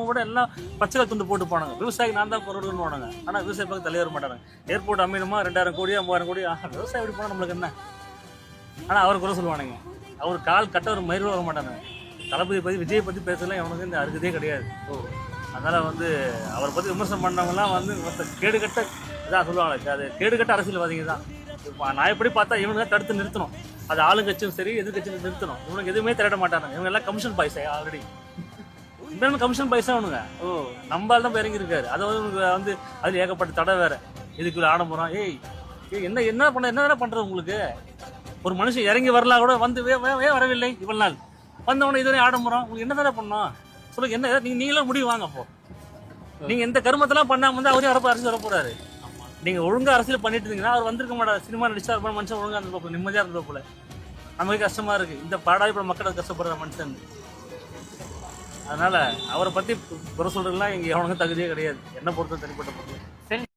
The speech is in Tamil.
நம்ம கூட எல்லாம் பச்சை துண்டு போட்டு போனாங்க. விவசாயிக்கு நான் தான் பொருள்னு போனாங்க. ஆனால் விவசாய பக்கம் தலைய வர மாட்டாங்க. ஏர்போர்ட் அமையணுமா? ரெண்டாயிரம் கோடியா மூவாயிரம் கோடி? விவசாயம் எப்படி போனால் நம்மளுக்கு என்ன? ஆனால் அவர் கூட சொல்லுவானுங்க. அவர் கால் கட்ட ஒரு மயிரும் வர மாட்டாங்க. தளபதி பற்றி விஜயை பற்றி பேசலாம் எவனுக்கு இந்த அருகதே கிடையாது. அதனால வந்து அவரை பற்றி விமர்சனம் பண்ணவங்கலாம் வந்து மொத்த கேடுகட்ட இதாக சொல்லுவாங்க. அது கேடுகட்ட அரசியல்வாதிங்க தான். இப்போ நான் எப்படி பார்த்தா இவனுங்க தடுத்து நிறுத்தணும். அது ஆளுங்கட்சியும் சரி எதிர்கட்சியும் நிறுத்தணும். இவனுக்கு எதுவுமே திரட்ட மாட்டாங்க. இவங்க எல்லாம் கமிஷன் பாய்ஸ் ஆல்ரெடி இன்னும் கமிஷன் பைசா அவனுங்க ஓ நம்பால் தான் இறங்கி இருக்காரு. அதாவது வந்து உனக்கு வந்து அதுல ஏகப்பட்ட தடை வேற. இதுக்குள்ள ஆடம்பரம் ஏய் ஏய், என்ன என்ன பண்ண என்ன பண்றது உங்களுக்கு? ஒரு மனுஷன் இறங்கி வரலாம் கூட வந்து வே வே- வே வரவில்லை இவ்வளவு நாள். வந்தவன இதுவரை ஆடம்பரம் உங்களுக்கு என்ன தானே பண்ணோம்? சொல்லுங்க என்ன நீங்க நீங்களும் முடிவு வாங்க அப்போ நீங்க எந்த கருமத்தெல்லாம் பண்ணாம வந்து அவரே வரப்போ அரசியல் வரப்போறாரு நீங்க ஒழுங்கா அரசியல் பண்ணிட்டு இருந்தீங்கன்னா அவர் வந்திருக்க மாட்டார். சினிமா நடிச்சா இருப்பார் மனுஷன் ஒழுங்கா இருந்த நிம்மதியா இருந்த போல நமக்கு கஷ்டமா இருக்கு. இந்த பாடாய்ப்புற மக்கள் கஷ்டப்படுற மனுஷன். அதனால அவரை பத்தி குறை சொல்றதுலாம் இங்க எவனுக்கும் தகுதியே கிடையாது. என்ன பொறுத்த தனிப்பட்ட பொறுத்து